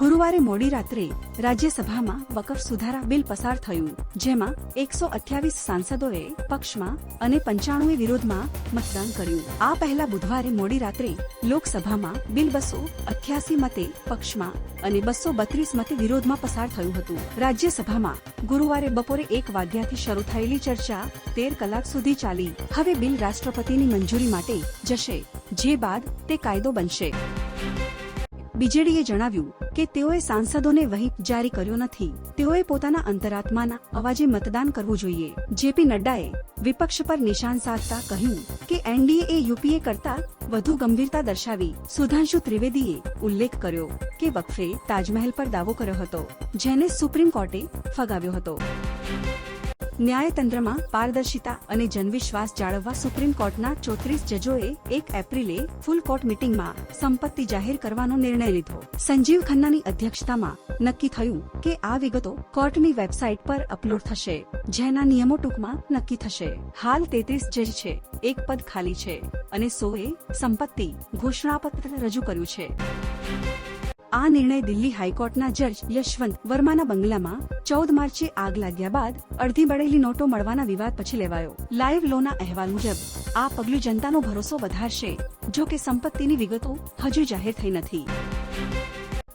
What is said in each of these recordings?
ગુરુવારે મોડી રાત્રે રાજ્યસભામાં વકફ સુધારા બિલ પસાર થયું, જેમાં એકસો અઠ્યાવીસ સાંસદોએ પક્ષમાં અને પંચાણુએ વિરોધમાં મતદાન કર્યું. આ પહેલા બુધવારે મોડી રાત્રે લોકસભામાં બિલ બસો અઠ્યાસી મતે પક્ષમાં અને બસો બત્રીસ મતે વિરોધમાં પસાર થયું હતું. રાજ્યસભામાં ગુરુવારે બપોરે એક વાગ્યાથી શરૂ થયેલી ચર્ચા તેર કલાક સુધી ચાલી. હવે બિલ રાષ્ટ્રપતિની મંજૂરી માટે જશે. જે બાદ તે કાયદો બનશે. બીજેડીએ જણાવ્યું કે તેઓએ સાંસદોને વહીપ જારી કર્યો નથી. તેઓએ પોતાના અંતરાત્માના અવાજે મતદાન કરવું જોઈએ. જેપી નડ્ડાએ વિપક્ષ પર નિશાન સાધતા કહ્યું કે એનડીએ યુપીએ કરતા વધુ ગંભીરતા દર્શાવી સુધાંશુ ત્રિવેદીએ ઉલ્લેખ કર્યો કે વકફે તાજમહેલ પર દાવો કર્યો હતો, જેને સુપ્રીમ કોર્ટે ફગાવ્યો હતો. ન્યાયતંત્રમાં પારદર્શિતા અને જનવિશ્વાસ જાળવવા સુપ્રીમ કોર્ટના ચોત્રીસ જજોએ એક એપ્રિલે ફૂલ કોર્ટ મિટિંગમાં સંપત્તિ જાહેર કરવાનો નિર્ણય લીધો. સંજીવ ખન્નાની અધ્યક્ષતામાં નક્કી થયું કે આ વિગતો કોર્ટની વેબસાઇટ પર અપલોડ થશે, જેના નિયમો ટૂંકમાં નક્કી થશે. હાલ તેત્રીસ જજ છે, એક પદ ખાલી છે અને સોએ સંપત્તિ ઘોષણાપત્ર રજૂ કર્યું છે. આ નિર્ણય દિલ્હી હાઈકોર્ટના જજ યશવંત વર્માના બંગલામાં ચૌદ માર્ચે આગ લાગ્યા બાદ અડધી બળેલી નોટો મળવાના વિવાદ પછી લેવાયો. લાઈવ લોના અહેવાલ મુજબ, આ પગલું જનતાનો ભરોસો વધારશે, જો કે સંપત્તિની વિગતો હજુ જાહેર થઈ નથી.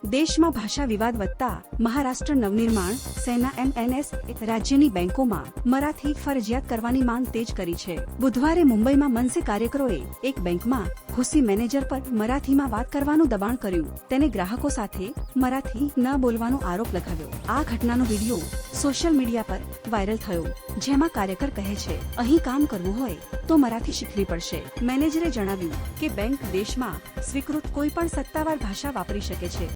દેશમાં ભાષા વિવાદ વધતા મહારાષ્ટ્ર નવનિર્માણ સેના એમએનએસ રાજ્યની બેંકોમાં મરાઠી ફરજિયાત કરવાની માંગ તેજ કરી છે. બુધવારે મુંબઈમાં મનસે કાર્યકરોએ એક બેંકમાં ઘુસી મેનેજર પર મરાઠીમાં વાત કરવાનું દબાણ કર્યું. તેને ગ્રાહકો સાથે મરાઠી ન બોલવાનો આરોપ લગાવ્યો. આ ઘટનાનો વીડિયો સોશિયલ મીડિયા પર વાયરલ થયો, જેમાં કાર્યકર કહે છે, અહીં કામ કરવું હોય તો મરાઠી શીખવી પડશે. મેનેજરે જણાવ્યું કે બેંક દેશમાં સ્વીકૃત કોઈ પણ સત્તાવાર ભાષા વાપરી શકે છે.